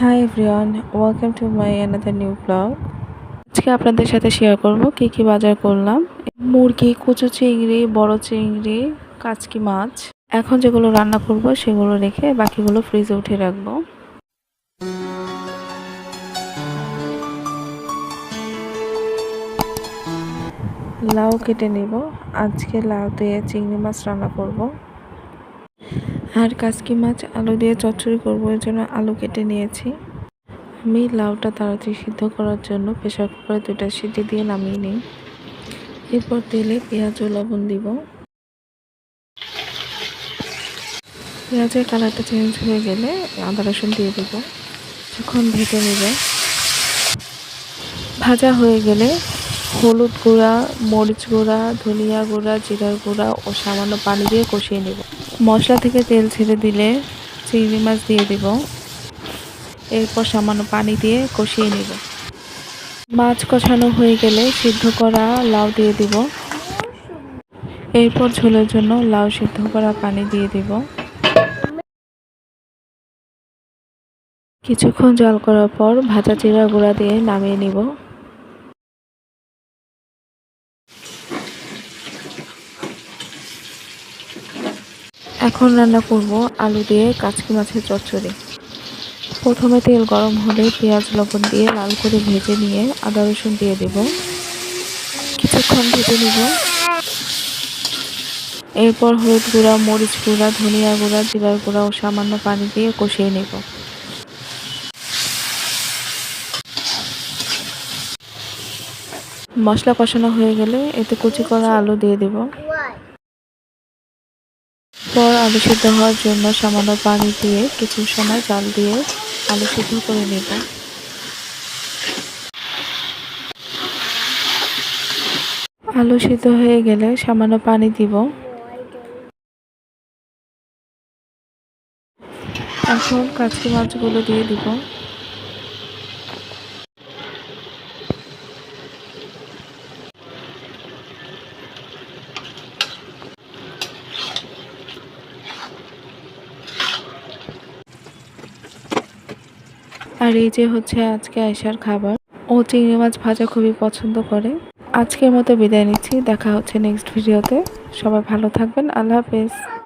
Hi everyone welcome to my another new blog আজকে আপনাদের সাথে শেয়ার করব কি কি বাজার করলাম। মুরগি, কুচু চিংড়ি, বড় চিংড়ি, কাচকি মাছ। এখন যেগুলো রান্না করব সেগুলো রেখে বাকিগুলো ফ্রিজে উঠে রাখব। লাউ কেটে নেব। আজকে লাউ দিয়ে চিংড়ি মাছ রান্না করব। আর কাসকি মাছ আলু দিয়ে চচ্চড়ি করব, এর জন্য আলু কেটে নিয়েছি। আমি লাউটা তাড়াতাড়ি সিদ্ধ করার জন্য প্রেশার কুকারে দুটা সিটি দিয়ে নামিয়ে নিই। এরপর তেলে পেঁয়াজ ও লবণ দিব। পেঁয়াজের কালারটা চেঞ্জ হয়ে গেলে আদা রসুন দিয়ে দেব। যখন ভেজে নেবে। ভাজা হয়ে গেলে হলুদ গুঁড়া, মরিচ গুঁড়া, ধনিয়া গুঁড়া, জিরার গুঁড়া ও সামান্য পানি দিয়ে কষিয়ে নেব। মশলা থেকে তেল ছেড়ে দিলে চিংড়ি মাছ দিয়ে দেব। এরপর সামান্য পানি দিয়ে কষিয়ে নেব। মাছ কষানো হয়ে গেলে সিদ্ধ করা লাউ দিয়ে দিব। এরপর ঝোলের জন্য লাউ সিদ্ধ করা পানি দিয়ে দিব। কিছুক্ষণ জল করার পর ভাজা জিরা গুঁড়া দিয়ে নামিয়ে নিব। এখন রান্না করব আলু দিয়ে কাচকি মাছের চচ্চড়ি। প্রথমে তেল গরম হলে পেঁয়াজ, লবণ দিয়ে লাল করে ভেজে নিয়ে আদা, রসুন দিয়ে দেব। কিছুক্ষণ ভেজে নিব। এরপর হলুদ গুঁড়া, মরিচ গুঁড়া, ধনিয়া গুঁড়া, জিরার গুঁড়া ও সামান্য পানি দিয়ে কষিয়ে নেব। মশলা কষানো হয়ে গেলে এতে কুচি করা আলু দিয়ে দেব। পর আলু সিদ্ধ হওয়ার জন্য সামান্য পানি দিয়ে কিছু সময় জাল দিয়ে আলু সিদ্ধ করে নেব। আলু সিদ্ধ হয়ে গেলে সামান্য পানি দিব। এখন কাঁচকি মাছগুলো দিয়ে দিব। আর এই যে হচ্ছে আজকে আয়সার খাবার। ও চিংড়ি মাছ ভাজা খুবই পছন্দ করে। আজকের মতো বিদায় নিচ্ছি। দেখা হচ্ছে নেক্সট ভিডিওতে সবাই ভালো থাকবেন। আল্লাহ হাফেজ।